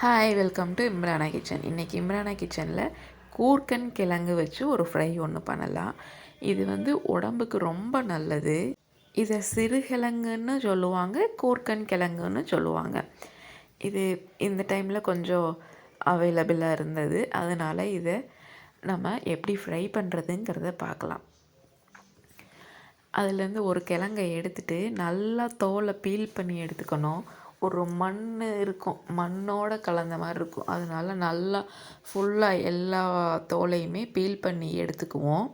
Hi welcome to Imrana kitchen இன்றைக்கி இம்ரானா கிச்சனில் கூர்க்கன் கிழங்கு வச்சு ஒரு ஃப்ரை ஒன்று பண்ணலாம். இது வந்து உடம்புக்கு ரொம்ப நல்லது. இதை சிறுகிழங்குன்னு சொல்லுவாங்க கூர்க்கன் கிழங்குன்னு சொல்லுவாங்க. இது இந்த டைமில் கொஞ்சம் அவைலபிளாக இருந்தது. அதனால் இதை நம்ம எப்படி ஃப்ரை பண்ணுறதுங்கிறத பார்க்கலாம். அதுலேருந்து ஒரு கிழங்கை எடுத்துகிட்டு நல்லா தோலை பீல் பண்ணி எடுத்துக்கணும். ஒரு மண் இருக்கும். மண்ணோட கலந்த மாதிரி இருக்கும். அதனால நல்லா ஃபுல்லாக எல்லா தோலையுமே பீல் பண்ணி எடுத்துக்குவோம்.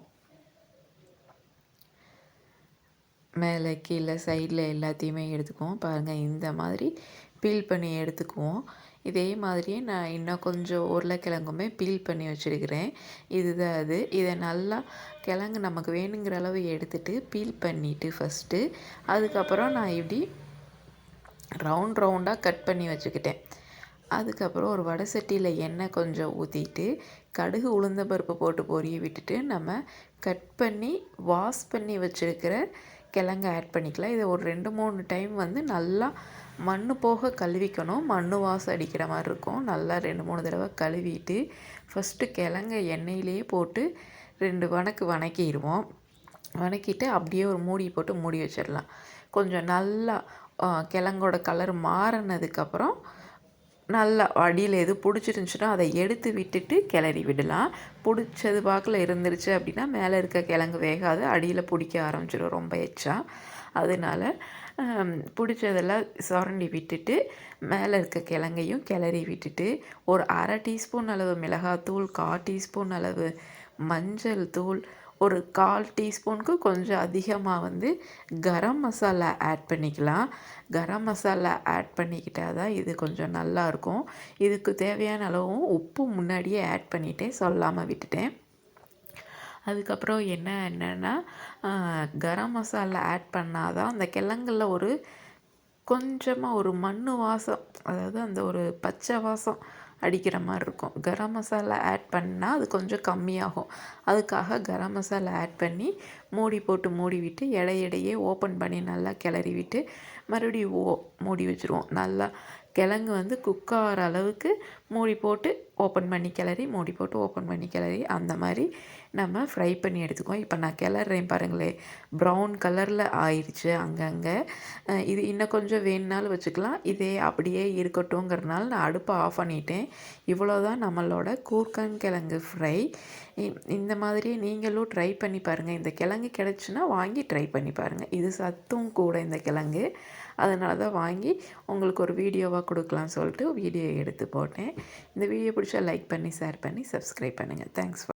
மேலே கீழே சைடில் எல்லாத்தையுமே எடுத்துக்குவோம். பாருங்கள் இந்த மாதிரி பீல் பண்ணி எடுத்துக்குவோம். இதே மாதிரியே நான் இன்னும் கொஞ்சம் உருளைக்கிழங்குமே பீல் பண்ணி வச்சுருக்கிறேன். இதுதான் அது. இதை நல்லா கிழங்கு நமக்கு வேணுங்கிற அளவு எடுத்துகிட்டு பீல் பண்ணிவிட்டு ஃபஸ்ட்டு அதுக்கப்புறம் நான் இப்படி ரவுண்ட் ரவுண்டாக கட் பண்ணி வச்சுக்கிட்டேன். அதுக்கப்புறம் ஒரு வடை சட்டியில் எண்ணெய் கொஞ்சம் ஊற்றிட்டு கடுகு உளுந்த பருப்பு போட்டு பொரிய விட்டுட்டு நம்ம கட் பண்ணி வாஷ் பண்ணி வச்சுருக்கிற கிழங்கு ஆட் பண்ணிக்கலாம். இதை ஒரு ரெண்டு மூணு டைம் வந்து நல்லா மண் போக கழுவிக்கணும். மண் வாசம் அடிக்கிற மாதிரி இருக்கும். நல்லா ரெண்டு மூணு தடவை கழுவிட்டு ஃபஸ்ட்டு கிழங்க எண்ணெயிலேயே போட்டு ரெண்டு வணக்கு வணக்கிடுவோம். வணக்கிட்டு அப்படியே ஒரு மூடி போட்டு மூடி வச்சிடலாம். கொஞ்சம் நல்லா கிழங்கோட கலர் மாறினதுக்கப்புறம் நல்லா அடியில் எது பிடிச்சிருந்துச்சுன்னா அதை எடுத்து விட்டுட்டு கிளறி விடலாம். பிடிச்சது பாக்கில் இருந்துருச்சு அப்படின்னா மேலே இருக்க கிழங்கு வேகாது அடியில் பிடிக்க ஆரம்பிச்சிடும் ரொம்ப எச்சா. அதனால் பிடிச்சதெல்லாம் சுரண்டி விட்டுட்டு மேலே இருக்க கிழங்கையும் கிளறி விட்டுட்டு ஒரு அரை டீஸ்பூன் அளவு மிளகாத்தூள் கால் டீஸ்பூன் அளவு மஞ்சள் தூள் ஒரு கால் டீஸ்பூனுக்கு கொஞ்சம் அதிகமாக வந்து கரம் மசாலா ஆட் பண்ணிக்கலாம். கரம் மசாலா ஆட் பண்ணிக்கிட்டால் தான் இது கொஞ்சம் நல்லாயிருக்கும் இதுக்கு தேவையான அளவும் உப்பு முன்னாடியே ஆட் பண்ணிட்டேன் சொல்லாமல் விட்டுட்டேன். அதுக்கப்புறம் என்ன என்னென்னா கரம் மசாலா ஆட் பண்ணால் தான் அந்த கிழங்குல ஒரு கொஞ்சமாக ஒரு மண் வாசம் அதாவது அந்த ஒரு பச்சை வாசம் அடிக்கிற மாதிரி இருக்கும். கரம் மசாலா ஆட் பண்ணால் அது கொஞ்சம் கம்மியாகும். அதுக்காக கரம் மசாலா ஆட் பண்ணி மூடி போட்டு மூடி விட்டு இடையிடையே ஓப்பன் பண்ணி நல்லா கிளறி விட்டு மறுபடியும் ஓ மூடி வச்சுருவோம். நல்லா கிழங்கு வந்து குக் ஆகிற அளவுக்கு மூடி போட்டு ஓப்பன் பண்ணி கிளறி மூடி போட்டு ஓப்பன் பண்ணி கிளறி அந்த மாதிரி நம்ம ஃப்ரை பண்ணி எடுத்துக்குவோம். இப்போ நான் கிளறேன் பாருங்களேன் ப்ரௌன் கலரில் ஆயிடுச்சு அங்கங்கே. இது இன்னும் கொஞ்சம் வேணுனாலும் வச்சுக்கலாம். இதே அப்படியே இருக்கட்டும்ங்கிறதுனால நான் அடுப்பை ஆஃப் பண்ணிட்டேன். இவ்வளோ தான் நம்மளோட கூர்க்கன் கிழங்கு ஃப்ரை இந்த மாதிரி நீங்களும் ட்ரை பண்ணி பாருங்கள் இந்த கிழங்கு கிடச்சுன்னா வாங்கி ட்ரை பண்ணி பாருங்கள் இது சத்தும் கூட இந்த கிழங்கு. அதனால தான் வாங்கி உங்களுக்கு ஒரு வீடியோவாக கொடுக்கலான்னு சொல்லிட்டு வீடியோ எடுத்து போட்டேன். இந்த வீடியோ பிடிச்சா லைக் பண்ணி ஷேர் பண்ணி சப்ஸ்கிரைப் பண்ணுங்கள் தேங்க்ஸ்